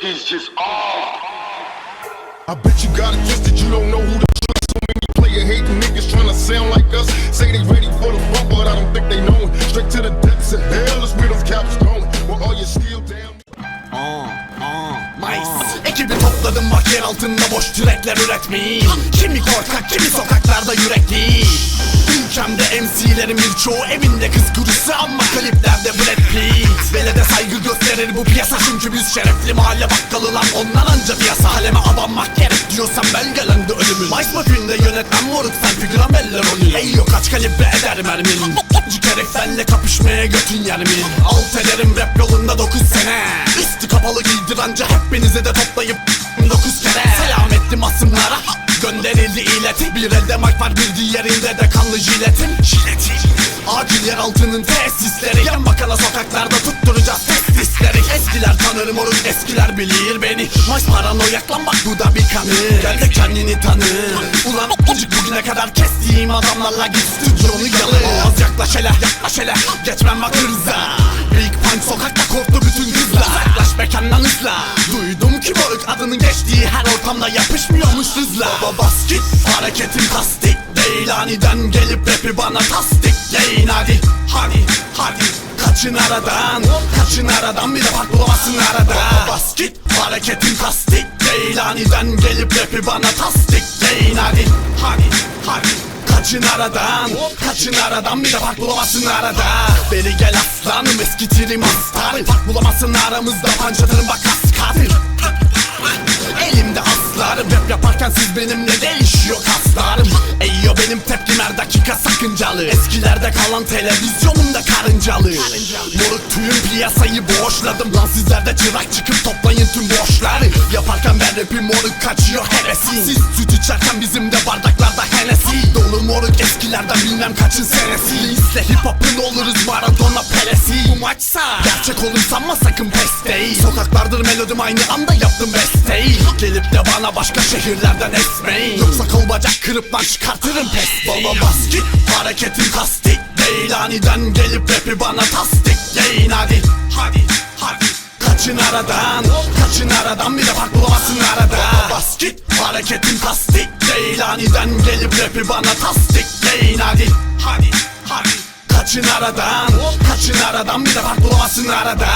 He's just off. I bet you got it twisted, you don't know who the truth. So many player hating niggas tryna sound like us. Say they ready for the bump, but I don't think they know it. Straight to the depths of hell is where those cops going. Well, all you still down. Ekibi topladım bak yer altında boş trackler üretmeyi Kimi korkak kimi sokaklarda yürekli Ülkemde MC'lerin birçoğu evinde kız kurusu ama kliplerde Brad Pitt. Velede saygı gösterir bu piyasa çünkü biz şerefli mahalle bakkalı lan. Ondan anca piyasa haleme abanmak gerek diyorsan belgelendi ölümün. Vice Mafion'da yönetmen moruk sen figüran belli rolü Ey yok kaç kalibre eder mermin. Herif benle kapışmaya götün yer mi? Alt ederim rap yolunda 9 sene. Üstü kapalı giydir anca hepinize de toplayıp 9 kere. Selam ettim asımlara Gönderildi ileti Bir elde mic var bir diğerinde de kanlı jiletim. Jiletim. Acil yer altının tesisleri. Yan bakana sokaklarda tutturacağız testisleri Eskiler tanır moruk eskiler bilir beni. Maç paranoyak bak bu da bir kanı. Gel de kendini tanı. Ulan o**cık bugüne kadar kestiğim adamlarla git stüdyonu yalı. Az yaklaş hele yaklaş hele. Geçmem bak hırza Big Punch sokakta korktu bütün kızlar. Uzaklaş mekandan hızla. Duydum ki moruk adının geçtiği her ortamda yapışmıyormuş hızla. Baba bas git hareketin tasdik. Değil Aniden gelip rapi bana tasdikleyin hadi Hadi hadi. Kaçın aradan Kaçın aradan. Bir de fark bulamazsın arada. Baba bas git hareketin tasdik. Değil Aniden gelip rapi bana tasdikleyin hadi Hadi hadi. Kaçın aradan Kaçın aradan. Bir de fark bulamazsın arada. Beri gel aslanım eskitirim astarım Fark bulamazsın aramızda pancatırım bak kas Yaparken siz benimle değişiyor kaslarım Eyyo benim tepkim her dakika sakıncalı. Eskilerde kalan televizyonumda karıncalı. Moruk tüm piyasayı boşladım Lan. Sizlerde çırak çıkıp toplayın tüm boşları Yaparken ben rapim moruk kaçıyor hevesi Siz süt içerken bizim de bardaklarda henesi Dolu moruk eskilerden bilmem kaçın senesi. İzle hip hop'un oluruz Maradona pelesi Bu maçsa Gerçek olur sanma sakın pes değil. Sokaklardır melodim aynı anda yaptım besteyi. Gelip de bana başka şehirlerden esmeyin Yoksa kol bacak kırıp lan çıkartırım pes. Baba bas git hareketin tasdik değil. Aniden gelip rapi bana tasdikleyin hadi Hadi hadi. Kaçın aradan Kaçın aradan. Bir de fark bulamazsın arada. Bas git. Hareketin tasdik değil. Aniden gelip rapi bana tasdikleyin hadi Hadi hadi. Kaçın aradan Kaçın aradan. Bir de fark bulamazsın arada